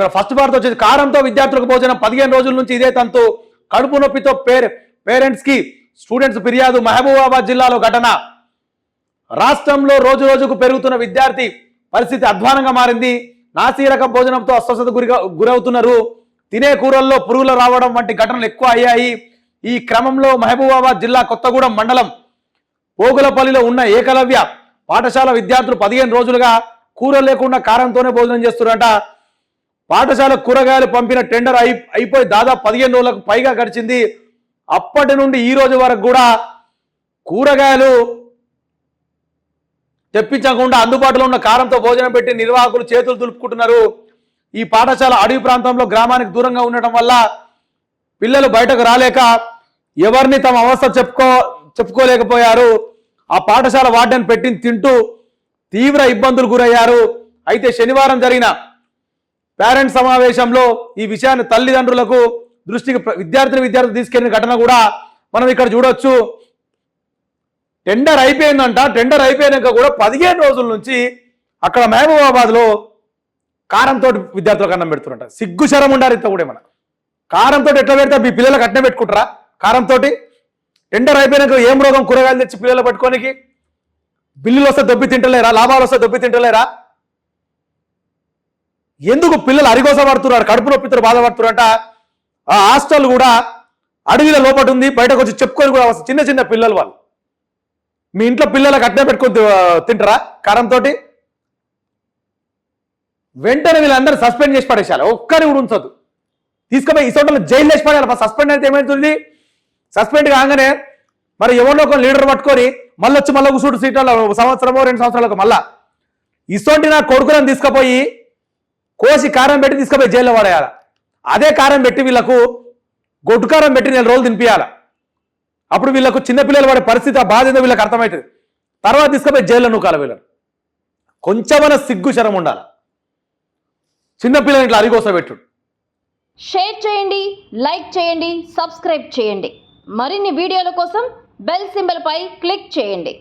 ఇక్కడ ఫస్ట్ భారత్ వచ్చేసి కారంతో విద్యార్థులకు భోజనం పదిహేను రోజుల నుంచి ఇదే తంతు. కడుపు నొప్పితో పేర్ పేరెంట్స్కి స్టూడెంట్స్ ఫిర్యాదు మహబూబాబాద్ జిల్లాలో ఘటన. రాష్ట్రంలో రోజు రోజుకు పెరుగుతున్న విద్యార్థి పరిస్థితి అధ్వానంగా మారింది. నాసీరకం భోజనంతో అస్వస్థత గురి గురవుతున్నారు. తినే కూరల్లో పురుగులు రావడం వంటి ఘటనలు ఎక్కువ అయ్యాయి. ఈ క్రమంలో మహబూబాబాద్ జిల్లా కొత్తగూడెం మండలం పోగులపల్లిలో ఉన్న ఏకలవ్య పాఠశాల విద్యార్థులు పదిహేను రోజులుగా కూర లేకుండా కారంతోనే భోజనం చేస్తున్నారట. పాఠశాల కూరగాయలు పంపిన టెండర్ అయి అయిపోయి దాదాపు పదిహేను రోజులకు పైగా గడిచింది. అప్పటి నుండి ఈ రోజు వరకు కూడా కూరగాయలు తెప్పించకుండా అందుబాటులో ఉన్న కారంతో భోజనం పెట్టి నిర్వాహకులు చేతులు దులుపుకుంటున్నారు. ఈ పాఠశాల అడవి ప్రాంతంలో గ్రామానికి దూరంగా ఉండటం వల్ల పిల్లలు బయటకు రాలేక ఎవరిని తమ అవస్థ చెప్పుకో చెప్పుకోలేకపోయారు. ఆ పాఠశాల వార్డెన్ పెట్టి తింటూ తీవ్ర ఇబ్బందులు గురయ్యారు. అయితే శనివారం జరిగిన పేరెంట్స్ సమావేశంలో ఈ విషయాన్ని తల్లిదండ్రులకు దృష్టికి విద్యార్థిని విద్యార్థి తీసుకెళ్ళిన ఘటన కూడా మనం ఇక్కడ చూడొచ్చు. టెండర్ అయిపోయిందంట. టెండర్ అయిపోయినాక కూడా పదిహేను రోజుల నుంచి అక్కడ మహబూబాబాద్లో కారంతో విద్యార్థులకు అన్నం పెడుతున్నట సిగ్గు శరం ఉండాలి ఇంత కూడా మన కారంతో ఎట్లా పెడితే మీ పిల్లలకు అట్నే పెట్టుకుంటారా? కారంతో టెండర్ అయిపోయినాక ఏం రోగం? కూరగాయలు తెచ్చి పిల్లలు పట్టుకోనికి? బిల్లులు వస్తే దొబ్బి తింటలేరా? లాభాలు వస్తే దొబ్బి తింటలేరా? ఎందుకు పిల్లలు అరిగోస పడుతున్నారు కడుపు నొప్పితో బాధపడుతున్నారంట? ఆ హాస్టల్ కూడా అడవిల లోపట ఉంది బయటకు వచ్చి చెప్పుకొని కూడా వస్తారు చిన్న చిన్న పిల్లలు వాళ్ళు. మీ ఇంట్లో పిల్లలకు అట్నే పెట్టుకొని తింటారా కారంతో వెంటనే వీళ్ళందరూ సస్పెండ్ చేసి పడేసాలి ఒక్కరిని కూడా ఉంచదు తీసుకుపోయి ఈ చోట జైలు వేసి పడేయాలి. సస్పెండ్ అయితే ఏమవుతుంది సస్పెండ్ కాగానే మరి ఎవరినో ఒక లీడర్ పట్టుకొని మళ్ళీ వచ్చి మళ్ళీ కూర్చుంటు సీట్లలో సంవత్సరమో రెండు సంవత్సరాలకు మళ్ళా. ఇసోంటి నా కొడుకులను తీసుకుపోయి కోసి కారం పెట్టి తీసుకుపోయి జైల్లో పడేయాలి. అదే కారం పెట్టి వీళ్ళకు గొడ్డు కారం పెట్టి నెల రోజులు తినిపించాలి అప్పుడు వీళ్ళకు చిన్నపిల్లలు పడే పరిస్థితి ఆ బాధ ఏందో వీళ్ళకి అర్థమవుతుంది. తర్వాత తీసుకుపోయి జైల్లో నూకాలి వీళ్ళని. కొంచెమైన సిగ్గు శరం ఉండాలి. చిన్నపిల్లలు ఇట్లా అరిగోసబెట్టుడు. షేర్ చేయండి లైక్ చేయండి సబ్స్క్రైబ్ చేయండి. మరిన్ని వీడియోల కోసం బెల్ సింబల్పై క్లిక్ చేయండి.